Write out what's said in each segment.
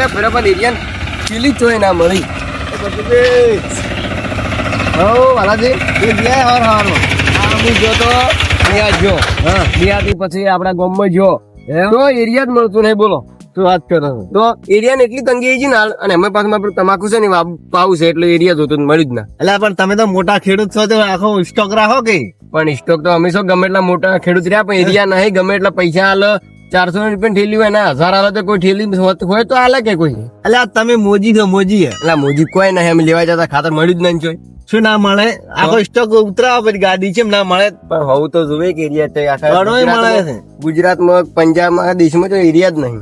એટલે બરાબર area chilli ચોય ના મળી. હો વાલાજી. એ ગયા હાર હાર. હું જો તો અહીંયા જો હા. ત્યાંથી પછી આપણા ગામમાં જો તો એરિયા જ મળતું નહીં બોલો. તું વાત કરો? તો એરિયા એટલી તંગી આવી છે ને અને અમે પાછું તમાકુ છે ને પાવું છે એટલે એરિયા જોતું મળ્યું જ ના. એટલે પણ તમે તો મોટા ખેડૂત છો તો આખો સ્ટોક રાખો કે? પણ સ્ટોક તો અમે શું ગમે એટલા મોટા ખેડૂત રહ્યા પણ એરિયા નહીં ગમે એટલા પૈસા હાલ ચારસો રૂપિયા ઠેલી હોય ને હજાર આવે તો કોઈ ઠેલી હોય તો હાલે કે કોઈ? અલા તમે મોજી છો મોજી એટલે મોજી કોઈ નહીં. અમે લેવા જતા ખાતર મળ્યું જ નહીં જોઈ શું ના મળે? આખો સ્ટોક ઉતરાવો પછી ગાડી છે ના મળે? પણ હોવું તો જોવે કે એરિયા આખા મળે છે. ગુજરાતમાં- પંજાબમાં દેશમાં તો એરિયા જ નહીં.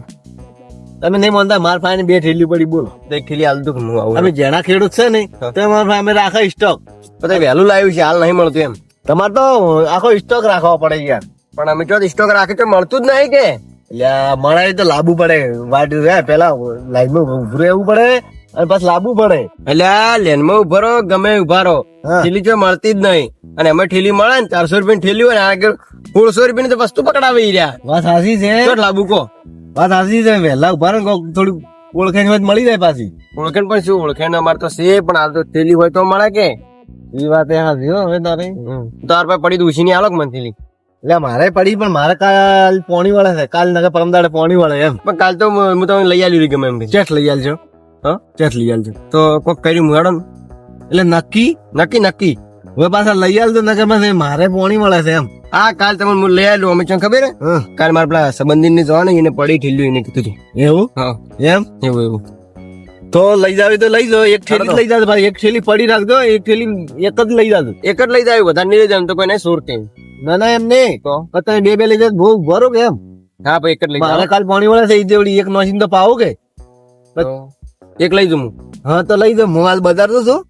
તમે નહીં માનતા? માર પાસે બે ઠેલી પડી બોલો. એક ઠેલી હાલ તો હું આવું? અમે જેના ખેડૂત છે ને તો મારા પાસે રાખો સ્ટોક. બધા વહેલું લાવ્યું છે હાલ નહીં મળતું એમ. તમારે તો આખો સ્ટોક રાખવો પડે યાર. પણ અમે તો સ્ટોક રાખે તો મળતું જ નહીં કે. મળે તો લાવવું પડે વાટ રે પેલા લાઈનમાં ઉભું રહેવું પડે અને પછી લાવવું પડે. એટલે આ લેનમાં ઊભા રહો ગમે ઊભા રહો. હા. ઠેલી જો મળતી જ નહીં. અને અમે ઠેલી મળે ને ચારસો રૂપિયા ઠેલી હોય ને આગળ સોળસો રૂપિયાની તો વસ્તુ પકડાવી રહ્યા. વાત સાચી છે. તો લાબુ કો વાત સાચી છે વહેલા ઊભા રહો થોડી ઓળખાણ મળી જાય પાછી. ઓળખાણ પણ શું ઓળખાણ અમારે તો છે પણ આ તો ઠેલી હોય તો મળે કે. એ વાત એ હાજી હો હવે તારે. તાર પાસે પડી તો ની આલોક મન ઠેલી? એટલે મારે પડી પણ મારે કાલ પોણી વાળે છે. કાલ નગર પરમદાડે પોણી વાળે એમ. પણ કાલ તો હું તમને લઈ આવ્યું ગમે એમ ચેઠ લઈ આવજો હા? ચેઠ લઈ આવજો તો કોક કર્યું મેડમ ને? એટલે નક્કી? નક્કી નક્કી. હવે પાછા લઈ આલજો નગરમાં મારે પોણી મળે છે એમ. હા કાલ તમે હું લઈ આવ્યું અમે ચમ ખબર હે? કાલ મારા પેલા સંબંધી ને જવાનું એને પડી ઠીલ્યું એને કીધું એવું? હા. એમ? એવું એવું. તો લઈ જાવ તો લઈ જાઓ એક થેલી લઈ જાવ ભાઈ. એક થેલી પડી રાખજો એક થેલી એક જ લઈ જાવ એક જ લઈ જાય બધા નહીં લઈ જાય તો કોઈ નહીં સોર કેમ ના ના એમ નહીં. તો તમે બે બે લઈ જાય બહુ ભરો કે એમ. હા ભાઈ એક જ લઈ મારે જાય કાલ પાણી વાળા થઈ જેવડી એક નોસીને તો પાવો કે. એક લઈ જમું હું. હા તો લઈ જાઉં. હું હાલ બજાર તો છું.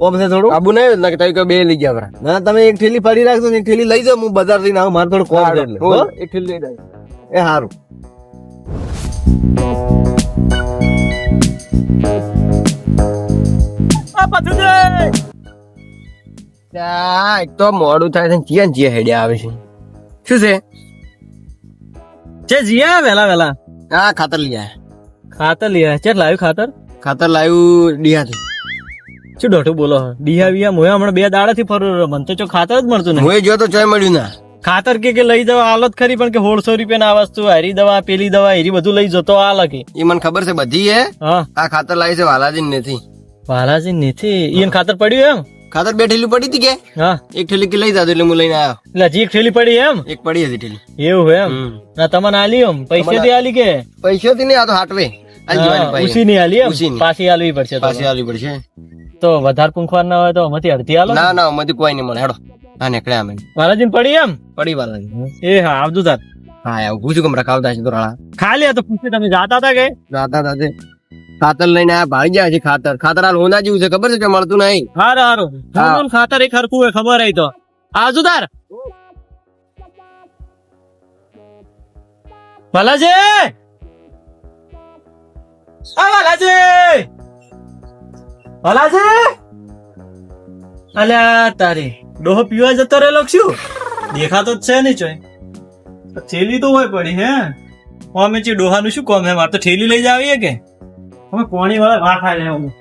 કોમ છે થોડું. આબુ નહીં ના કે તારી બે લઈ ગયા બરા ના તમે એક થેલી ફરી રાખજો ને એક થેલી લઈ જાઉં. હું બજારથી આવું મારે થોડું કોમ છે એટલે. એક ઠેલી લઈ જાય એ સારું ત્યાં એક તો મોડું થાય છે જીયા જીયા હેડ્યા આવે છે. શું છે? છે જીયા વેલા વેલા. હા ખાતર લઈ આયા. ખાતર લઈ આવ્યા ચેટ લાવ્યું ખાતર? ખાતર લાવ્યું ડીહાથી શું ડોઠું બોલો ડીહા વિયા મોયા હમણાં બે દાડાથી ફરો. મને તો ચો ખાતર જ મળતું નહીં. હું જો તો ચોય મળ્યું ના. ખાતર કે કે લઈ જવા હાલત ખરી પણ કે હોળસો રૂપિયા ના વસ્તુ હારી દવા પેલી દવા હેરી બધું લઈ જતો આ લખી એ મને ખબર છે બધી હે. હા. આ ખાતર લાવી છે વાલાજી નથી. વાલાજી નથી? એને ખાતર પડ્યું એમ? ખાતર બે ઠેલી પડી હતી કે? હા. એક ઠેલી કે લઈ જાતો એટલે હું લઈને આવ્યો. એટલે હજી એક ઠેલી પડી એમ? એક પડી હતી ઠેલી. એવું એમ? ના તમને આલી એમ? પૈસે થી આલી કે? પૈસાથી નહીં આ તો હાટવે. ઉસી ની આલી એમ? પાછી આલવી પડશે પાછી આલવી પડશે. તો વધારે પૂંખવાર ના હોય તો અમથી અડધી આલો ના? ના અમથી કોઈ નહીં મળે. હેડો. હા નીકળ્યા અમે. વાલાજી પડી એમ? પડી વાલાજી. એ હા આવજો તાર. હા આવું પૂછું કેમ રખાવતા છે તો રાળા ખાલી તો પૂછે તમે જાતા હતા કે? જાતા દાદે ખાતર લઈને આ ભાઈ ગયા છે ખાતર. ખાતર હાલ હોના જેવું છે ખબર છે કે મળતું નહીં? હારું હારું. ખાતર એક હરખું હોય ખબર હોય તો. આજુ તાર. આ અલ્યા તારે ડોહો પીવા જતો રહેલો શું? દેખાતો જ છે નહીં ચોય. થેલી તો હોય પડી હે? અમે ચી ડોહાનું શું કોમ હે મારે તો થેલી લઈ જાવીએ કે? અમે પાણી વાળા લે હું.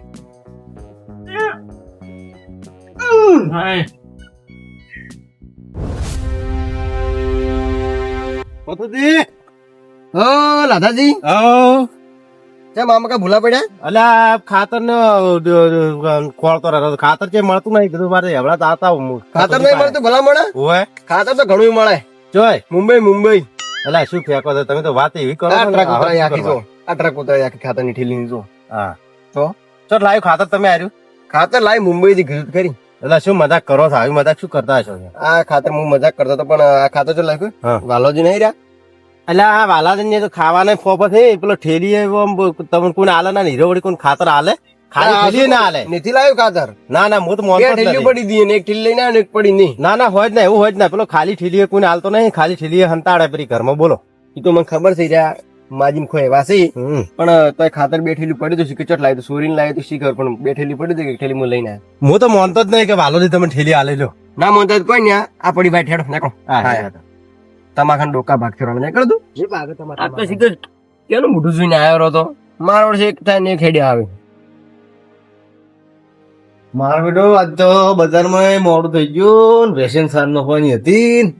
કેમ આમાં ભૂલા પડ્યા? અલ્યા ખાતર નો ખોળતો રહ્યો ખાતર કે મળતું નહીં. કીધું મારે હમણાં તો આતા ખાતર નહીં મળતું ભલા મળે? હોય. ખાતર તો ઘણું મળે. જોય. મુંબઈ મુંબઈ. અલ્યા શું ફેંકો છો? તમે તો વાત એવી કરો આ ટ્રક આખી ખાતર ખાતરની ઠેલી જો હા. તો? ચો લાવ્યું ખાતર તમે આવ્યું ખાતર લાવી મુંબઈ થી ખરીદ કરી. એટલે શું મજાક કરો છો? આવી મજાક શું કરતા છો? આ ખાતર હું મજાક કરતો હતો પણ આ ખાતર જો લખ્યું વાલોજી નહીં રહ્યા? એટલે આ વાલાજી તો ખાવાના ફોફા છે પેલો ઠેલી તમને કોઈ આલે ના હીરો વળી કોઈ ખાતર આલે? ખાલી ઠેલી ના આલે? નથી લાવ્યું ખાતર. ના ના હું તો ઠેલીઓ નથી. પડી દી અને એક ઠેલી લઈને આવ્યો ને એક પડી નહીં. ના ના હોય જ ના એવું હોય જ ના. પેલો ખાલી ઠેલી કોઈને હાલતો નહીં ખાલી ઠેલી હંતાડે પેલી ઘરમાં બોલો. એ તો મને ખબર થઈ રહ્યા. માજીમ ખોય વાસી પણ તોય ખાતર બે ઠેલી પડી તો શીખર લાવ્યું તો સોરીને લાવ્યું તો શીખર પણ બેઠેલી પડી તો એક ઠેલી હું લઈને હું તો માનતો જ નહીં કે વાલોજી તમે ઠેલી આલે લો. ના માનતો કોઈ ને આ પડી ભાઈ ઠેડો નાખો. હા, ડોકા ભાગ ફેરવા નહીં કરતું આ તો શીખર કેનું મોઢું જોઈને આવ્યો રહ્યો તો. મારો વર્ષે એક થાય ને ખેડી આવે. મારો બેટો આજ તો બજારમાં મોડું થઈ ગયું ને રેશન સાર હોવાની હતી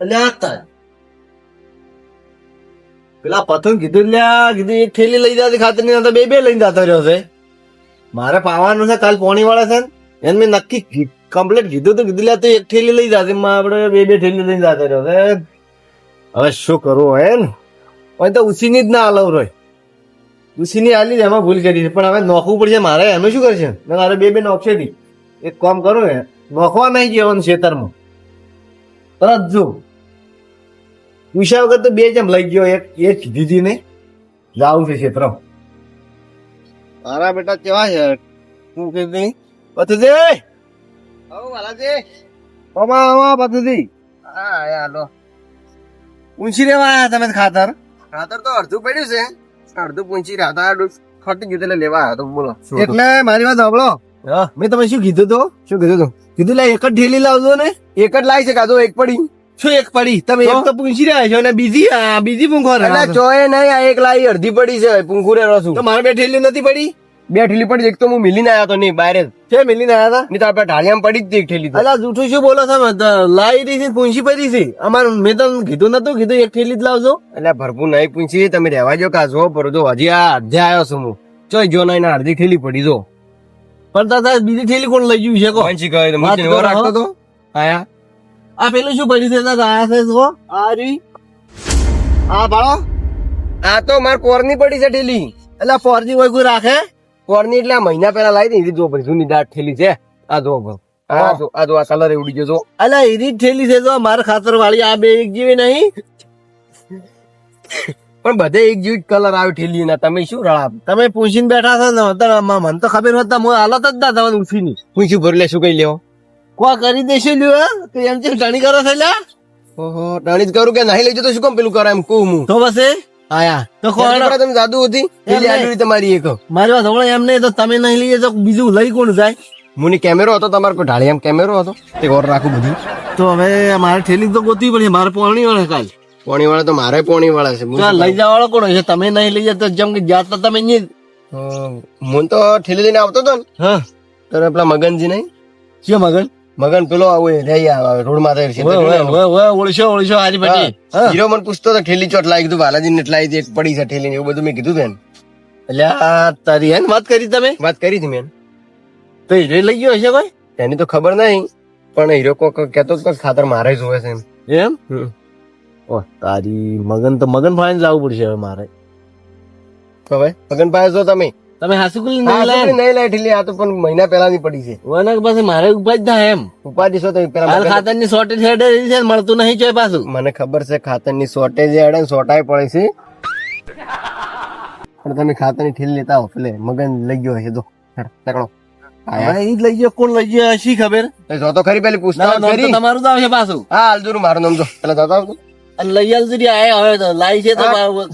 અલ્યા. પેલા પથું કીધું લ્યા કીધું, એક થેલી લઈ જતી ખાતરની તો બે બે લઈને જતો રહ્યો છે. મારે પાવાનું છે, કાલ પોણી વાળા છે ને, એને મેં નક્કી કમ્પ્લીટ કીધું તો કીધું લ્યા તું એક થેલી લઈ જતી આપણે બે બે થેલી લઈને જતો રહ્યો છે. હવે શું કરવું હે ને? હવે તો ઉછીની જ ના આલવ રોય ઉછીની આલી એમાં ભૂલ કરી પણ હવે નોખવું પડશે. મારે એનું શું કરશે? મારે બે બે નોખશે નહીં. એક કામ કરું ને, નોખવા નહીં જવાનું ખેતરમાં. તરત જો. પૂછ્યા વગર તો બે જેમ લઈ ગયો એક એક દીધી ને લાવું છે ક્ષેત્ર. મારા બેટા કેવા છે? તું કે નહીં? પથુજી હો વાલાજી ઓમા ઓમા પથુજી હા યાર લો ઊંચી રેવા આવ્યા તમે ખાતર? ખાતર તો અડધું પડ્યું છે. અડધું પૂંચી રહ્યા હતા ખટી ગયું એટલે લેવા આવ્યા તો બોલો. એટલે મારી વાત સાંભળો. મેં તમે શું કીધું તો? શું કીધું તું? કીધું લે એક જ ઢેલી લાવજો ને. એક જ લાવી છે કાજો એક પડી? શું એક પડી? તમે એક તો પૂછી રહ્યા છો ને બીજી બીજી પૂંખો એટલે ચોય નહીં આ એક લાવી અડધી પડી છે પુંખુરે રસું તો મારે બે ઠેલી નથી પડી? બે ઠેલી પડી એક તો હું મિલીને આવ્યો તો નહીં બહાર છે મિલીને આયા નહીં તો આપણે ઢાળિયામાં પડી જ એક ઠેલી તો. જૂઠું શું બોલો તમે? દ- રહી છે પૂંછી પડી છે. અમારું મેં તમને કીધું નતું કીધું એક ઠેલી જ લાવજો. એટલે ભરપૂર નહીં પૂછી તમે રહેવા જો કા જો પર જો હજી આ અડધે આવ્યો છું હું. ચોય જો નહીં અડધી ઠેલી પડી જો. પણ બીજી ઠેલી કોણ લઈ ગયું છે કો રાખતો તો? આયા? આ પેલું શું પડ્યું છે? દાદા છે જો આ રી આ ભાળો આ તો માર કોરની પડી છે ઠેલી એટલે ફોરની કોઈ રાખે? કોરની એટલે મહિના પહેલા લાવી દીધી જો ભાઈ જૂની દાટ ઠેલી છે. આ જો ભાઈ. આ જો આ જો આ કલર ઉડી ગયો જો અલા એની ઠેલી છે જો મારે ખાતર વાળી આ બે એક જેવી નહીં. પણ બધે એક જેવી કલર આવે ઠેલી ના તમે શું રળા તમે પૂછીને બેઠા છો ને મને તો ખબર હોત હું હાલત જ ના થવાની ઉઠીની. પૂછ્યું ભરલે શું કઈ લેવો કોઈ કરી દેશે લ્યો તો એમ જેમ ટણી કરો છે લ્યા? ઓહો ટાણી જ કરું કે નહીં લઈ જતો શું કામ પેલું કરે એમ કહું હું? તો બસ એ આયા. તો કોણ? કોણ તમે જાદુ હતી? ઠેલી નહીં. તમારી એક. મારી વાત સાંભળો એમ નહીં તો તમે નહીં લઈએ તો બીજું લઈ કોણ જાય? મુની કેમેરો હતો તમારે કોઈ ઢાળી એમ કેમેરો હતો? તે ઓર રાખું બધું. તો હવે મારે ઠેલી તો ગોતવી પડી મારે પોણી વળે કાલ. પોણી વાળા તો મારે પોણી વાળા છે લઈ જવા વાળો કોણ છે તમે નહીં લઈ જતા જેમ કે જાત તમે નહીં. હું તો ઠેલી લઈને આવતો હતો ને. હા. તો પેલા મગનજી નહીં? શું મગન? મગન પેલો આવો એ રહી આવે રોડમાં છે. ઓય, ઓય, ઓય, ઓય, ઓળશો ઓળશો હારી પટી. હીરો મને પૂછતો તો ઠેલી ચોટ લાવી કીધું બાલાજી ને એટલા એક પડી છે ઠેલી ને એવું બધું મેં કીધું બેન એટલે તારી હેન વાત કરી તમે? વાત કરી હતી મેં. તો હીરો લઈ ગયો હશે કોઈ? એની તો ખબર નહીં પણ હીરો કોક કેતો હતો કે ખાતર મારે જોવે છે એમ. એમ? તારી મગન તો મગન ફાઈન જવું પડશે હવે મારે. તો હવે મગન પાસે છો તમે. તમે હાસુકુલી નહીં લાય? નહીં ઠેલી આ તો પણ મહિના પહેલા ની પડી છે. વનક પાસે મારે ઉપાજ જ થાય એમ. ઉપાજ છો તો પેલા હાલ ખાતરની શોર્ટેજ હેડે છે મળતું નહીં છે પાછું. મને ખબર છે ખાતરની શોર્ટેજ હેડે ને શોર્ટાય પડે છે. પણ તમે ખાતરની ઠેલી લેતા હો એટલે મગન લઈ ગયો હશે જો હેડ, પકડો ઈ જ લઈ ગયો કોણ લઈ ગયો શી ખબર? જો તો ખરી પેલી પૂછતા તમારું તો આવશે પાછું. હા હાલજુરું મારું નામ જો. પેલા જતા આવજો. અને લઈ આલ આયા હવે તો લાઈ છે તો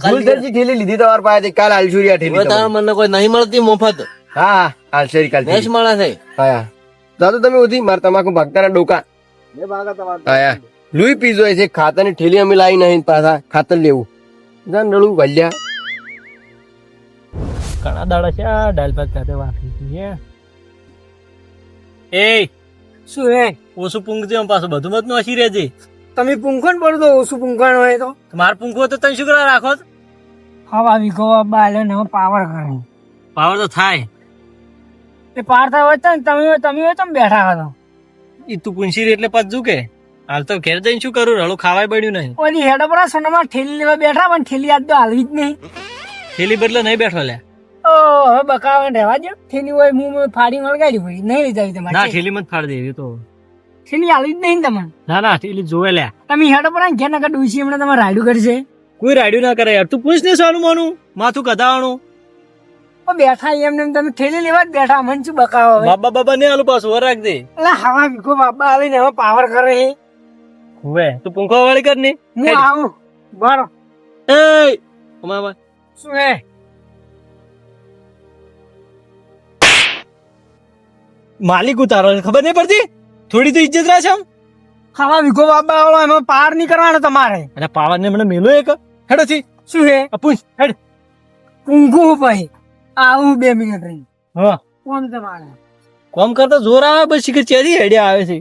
કાલ ઠેલી લીધી તમારા પાસેથી કાલ હાલસુરિયા ઠેલી હવે મને કોઈ નહીં મળતી મફત. હા હા કાલ નેશ મળે છે. હા હા. તમે ઉધી મારે તમાકુ ભાગતાના ડોકા. આયા લુઈ પીઝો છે ખાતરની ઠેલી અમે લાવી નહીં પાછા ખાતર લેવું. જાન ભલ્યા ઘણા દાડા છે આ દાલ ભાત સાથે છે એ શું હે? ઓછું આમ પાછું બધું મત નોસી રહેજે. તમે પૂંખણ પડો તો ઓછું પૂંખણ હોય તો. મારે પૂંખો તો તમે શું કરવા રાખો હવા વીઘો બાલે ને પાવર કરે પાવર તો થાય. એ પાર થાય હોય ને તમે તમે હોય તમે બેઠા હતા એ તું પૂંછી એટલે પાછું કે? હાલ તો ઘેર જઈને શું કરું? રળું ખાવાય પડ્યું નહીં. ઓલી હેડો પર સોનામાં ઠેલી લેવા બેઠા પણ ઠેલી આજ તો હાલવી જ નહીં. થેલી બદલે નહીં બેઠો લે. ઓ હવે બકાવા રહેવા દો ઠેલી હોય મું ફાડી મળગાડી હોય નહીં લઈ જાવી ના ઠેલી મત ફાડી દેવી તો. ઠેલી આલી જ નહીં તમને? ના ના થેલી જોવે લે. તમે હેડો પર ઘેર નકર ડૂસી હમણાં તમે રાયડું કરશે? કોઈ રાડ્યું ના કરે યાર. તું પૂછ ને સાનું માનું. માથું કધાવાનું ઓ બેઠા એમ તમે ઠેલી લેવા જ બેઠા મન શું બકાવો બાબા બાબા ને આલું પાછું વરાક દે. એટલે હવા વીઘો બાબા આવીને હવે પાવર કરે હે. હવે તું પંખો વાળી કર ને. હું આવું. બરો એ અમાર. શું હે? માલિક ઉતારો ખબર નહીં પડતી? થોડી તો ઇજ્જત રાખે આમ હવા વીઘો બાબા વાળો એમાં પાર નહીં કરવાનો તમારે. અને પાવર ને મને મેલો એક? હેડો છી શું હે પૂછ હેડ. ઊંઘું ભાઈ. આવું બે મિનિટ રહી. હા. કોમ તમારે? કોમ કરતા જોર આવે પછી કે ચેરી હેડે આવે છે.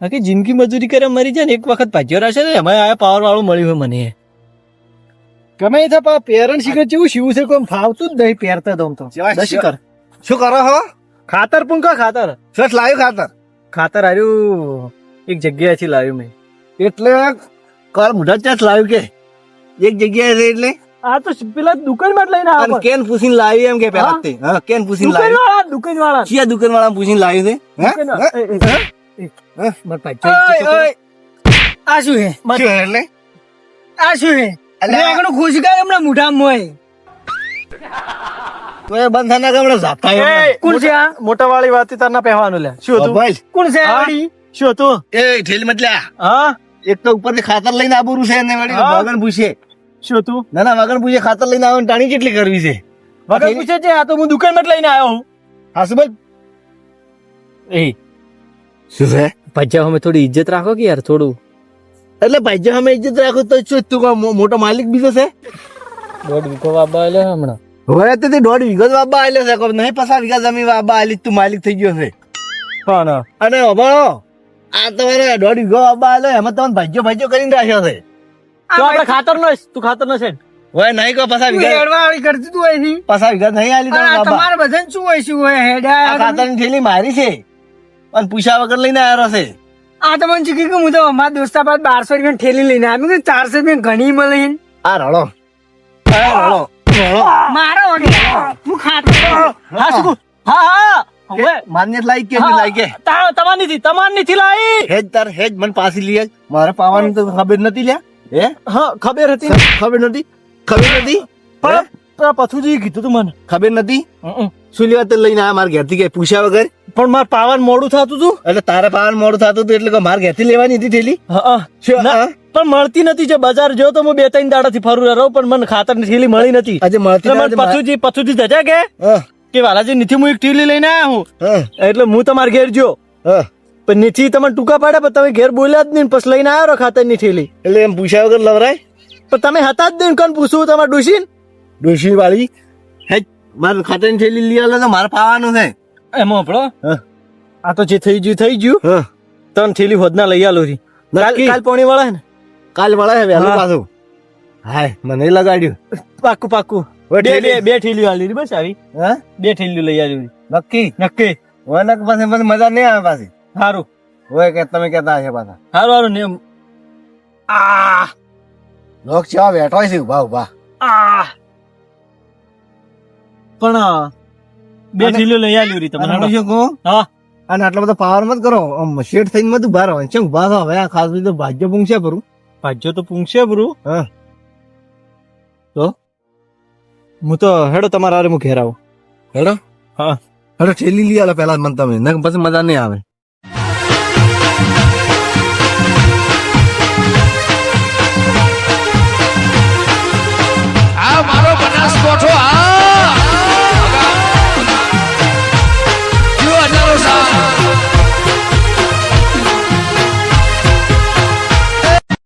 બાકી જિંદગી મજૂરી કરે મરી જાય ને એક વખત ભાજ્યો રહેશે ને એમાં આ પાવર વાળું મળ્યું હોય મને. ગમે એ થાય પેરણ શીખર જેવું શિવું છે કોઈ ફાવતું જ નહીં પહેરતા તો આમ તો. શું કરો હો? ખાતર પણ ખાતર. સસ લાવ્યું ખાતર? ખાતર આવ્યું એક જગ્યાએથી લાવ્યું મેં. એટલે કાલ મુઢા ત્યાં લાવ્યું કે? એક જગ્યાએ એટલે? આ તો પેલા દુકાનમાં માં લઈને આવ્યો કેન પૂછીને લાવ્યું એમ કે પેલા. હા કેન પૂછીને દુકાન વાળા દુકાન વાળા કયા દુકાન વાળા પૂછીને લાવ્યું છે? હે? હે? આ શું હે એટલે? આ શું હે એટલે આગળ ખુશ ગાય હમણાં મોઢામાં હોય. તો એ બંધ થના ગામડે જાતા એમ. કોણ છે આ? મોટા વાળી વાત તારના પહેવાનું લે. શું હતું? ભાઈ કોણ છે શું હતું? એ ઠેલ મતલ્યા હા? એક તો ઉપરથી ખાતર લઈને આબુરું છે એને વળી હા. પૂછે. શું હતું? ના ના વગર પૂછે ખાતર લઈને આવે ટાણી કેટલી કરવી છે? વગર પૂછે છે આ તો હું દુકાનમાં જ લઈને આવ્યો હું. હાસુભાઈ એ. શું છે? પૈસા અમે થોડી ઇજ્જત રાખો કે યાર થોડું. એટલે ભાઈ જો અમે ઇજ્જત રાખો તો શું તું મોટો માલિક બીજો છે? દોઢ વીઘો બાબા એટલે હમણાં. હવે તો તે દોઢ વીઘો જ વાબા આલ્યો છે કોઈ નહીં પસાર વીઘા જમીન વાબા આલી તું માલિક થઈ ગયો છે. પણ અને અભાળો આ તમારે દોઢ વીઘો વાબા આલ્યો એમાં તમને ભાજ્યો ભાજ્યો કરીને રાખ્યો છે. તો આપણે ખાતર નો તું ખાતર નો છે હવે નહીં કો પસાર વીઘા. હેડવા વાળી કરતી તું અહીંથી. પસાર વીઘા નહીં આલી તમારે તમે તમારે બધન શું હોય શું હોય આ ખાતરની થેલી મારી છે. અને પૂછા વગર લઈને આવ્યો છે. આ તો મને ચૂકી કે હું તો અમારા દોસ્તા પાસે બારસો રૂપિયા ઠેલી લઈને આવ્યો ચારસો રૂપિયા ઘણી મળે આ રડો. રડો. મારો હું. ખાતો હા. શું હા હા. હવે માન્ય લાઈક કે નહીં લાઈક કે? તા- તમારની થી તમારની થી લાઈ હેજ તાર હેજ મને પાછી લઈ. મારે પાવાની તો ખબર નથી લ્યા. હે? હા ખબર હતી ખબર નથી? ખબર નથી? પણ પથુજી કીધું તું મને. ખબર નથી. શું લેવા તે લઈને આ મારા ઘેરથી કે પૂછ્યા વગર? પણ મારે પાવન મોડું થતું હતું એટલે તારે પાવન મોડું થતું હતું એટલે મારા ઘેરથી લેવાની હતી થેલી? હા, હા. શું હા? પણ મળતી નથી જો બજાર. જો તો હું બે ત્રણ દાડાથી ફરું રહ્યો પણ મને ખાતરની થેલી મળી નથી. આજે મળતી ના મને પથુજી જજા કે? કે વાલાજી નીથી હું એક થેલી લઈને આયા હું. એટલે હું તમારા ઘેર જો હા. પણ નીથી તમે ટૂંકા પાડ્યા પણ તમે ઘેર બોલ્યા જ નહીં પછી લઈને આવ્યો ખાતરની થેલી. એટલે એમ પૂછ્યા વગર લવરાય? પણ તમે હતા જ નહીં કોણ પૂછવું તમારે ડુસીન ડોશી વાળી હે મારે ખાતરની થેલી લઈ આલે તો મારે પાવાનું છે. એમાં આપણો હા. આ તો જે થઈ ગયું થઈ ગયું. હા. ત્રણ થેલી હોદના લઈ આલો રી. કાલ પોણી વાળા હે ને? કાલ મળે છે વહેલું પાછું. હાય મને લગાડ્યું. પાકું પાકું. બે બે બે થેલીઓ આલી રી બસ આવી. હા? બે થેલીઓ લઈ આવ્યું નક્કી? નક્કી. હોય પાસે પછી મજા નહીં આવે પાછી. સારું હોય કે તમે કેતા હશે પાછા. સારું સારું ને આ લોક ચા બેઠો છે. ઊભા ઊભા આ પણ બે અને- લઈ આવ્યું રી તમે શું કહું? હા. અને આટલો બધો પાવર મત કરો. આમ શેઠ થઈને મત ઊભા રહો. છે ઊભા થાવ. હવે આ ખાસ બધું ભાગ્ય પૂંછે કરું. ભાજ્યો તો પૂછશે બરુ. હા. તો? હું તો હેડો તમારા હારે હું ઘેર આવું હેડો? હા. હેડો ઠેલી લઈ આલો પહેલા મને તમે. નકર પછી મજા નહીં આવે. આ મારો બનાસકોઠો